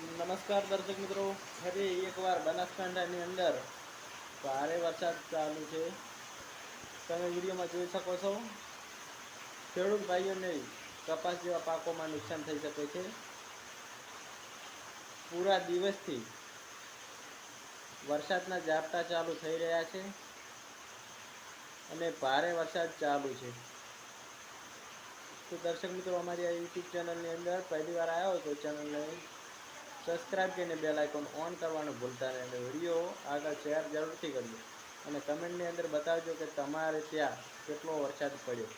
નમસ્કાર દર્શક મિત્રો. ફરી એકવાર બનાસકાંઠાની અંદર ભારે વરસાદ ચાલુ છે. તમે વિડીયોમાં જોઈ શકો છો. ખેડૂત ભાઈઓને કપાસ જેવા પાકોમાં નુકસાન થઈ શકે છે. પૂરા દિવસથી વરસાદના ઝાપટા ચાલુ થઈ રહ્યા છે અને ભારે વરસાદ ચાલુ છે. તો દર્શક મિત્રો, અમારી આ યુટ્યુબ ચેનલની અંદર પહેલી વાર આવ્યો તો ચેનલને સબસ્ક્રાઈબ કરીને બેલ આઇકોન ઓન કરવાનું ભૂલતા નહીં અને વીડિયો આગળ શેર જરૂરથી કરજો. અને કમેન્ટની અંદર બતાવજો કે તમારે ત્યાં કેટલો વરસાદ પડ્યો.